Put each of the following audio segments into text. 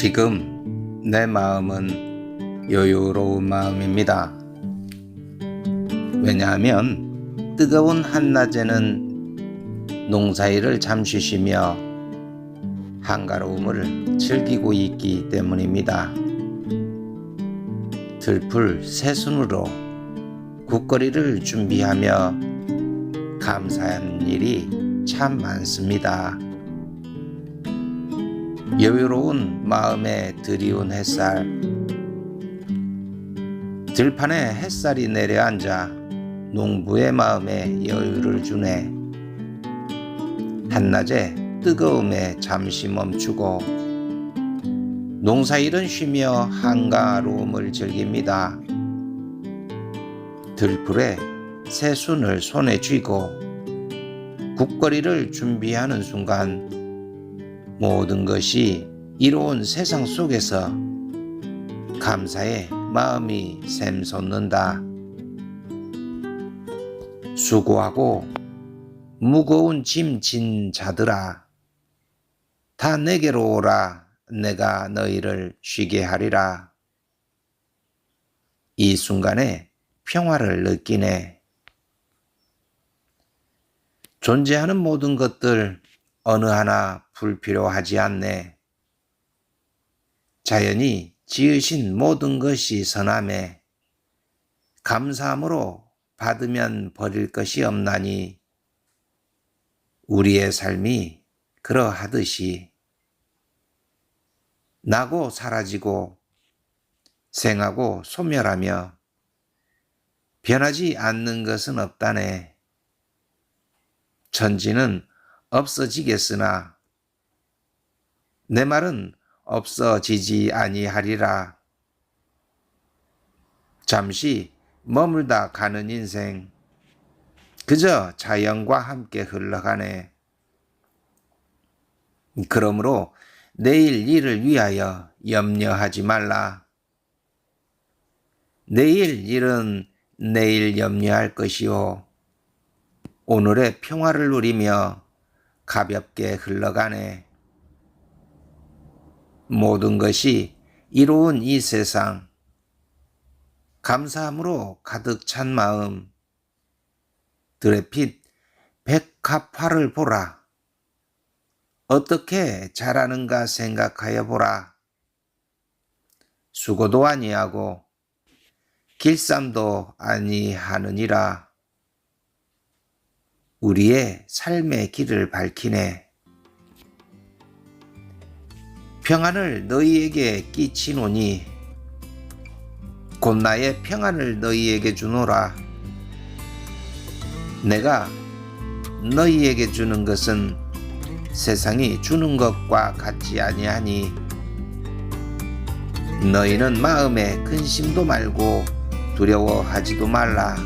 지금 내 마음은 여유로운 마음입니다. 왜냐하면 뜨거운 한낮에는 농사일을 잠시 쉬며 한가로움을 즐기고 있기 때문입니다. 들풀 새순으로 국거리를 준비하며 감사한 일이 참 많습니다. 여유로운 마음에 드리운 햇살. 들판에 햇살이 내려앉아 농부의 마음에 여유를 주네. 한낮에 뜨거움에 잠시 멈추고 농사일은 쉬며 한가로움을 즐깁니다. 들풀에 새순을 손에 쥐고 국거리를 준비하는 순간 모든 것이 이로운 세상 속에서 감사의 마음이 샘솟는다. 수고하고 무거운 짐 진 자들아, 다 내게로 오라, 내가 너희를 쉬게 하리라. 이 순간에 평화를 느끼네. 존재하는 모든 것들 어느 하나 불필요하지 않네. 자연이 지으신 모든 것이 선함에 감사함으로 받으면 버릴 것이 없나니 우리의 삶이 그러하듯이 나고 사라지고 생하고 소멸하며 변하지 않는 것은 없다네. 천지는 없어지겠으나 내 말은 없어지지 아니하리라. 잠시 머물다 가는 인생 그저 자연과 함께 흘러가네. 그러므로 내일 일을 위하여 염려하지 말라. 내일 일은 내일 염려할 것이요. 오늘의 평화를 누리며 가볍게 흘러가네. 모든 것이 이로운 이 세상, 감사함으로 가득 찬 마음, 빛 백합화를 보라. 어떻게 자라는가 생각하여 보라. 수고도 아니하고 길쌈도 아니하느니라. 우리의 삶의 길을 밝히네. 평안을 너희에게 끼치노니 곧 나의 평안을 너희에게 주노라. 내가 너희에게 주는 것은 세상이 주는 것과 같지 아니하니 너희는 마음에 근심도 말고 두려워하지도 말라.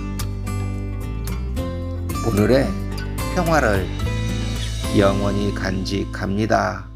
오늘의 평화를 영원히 간직합니다.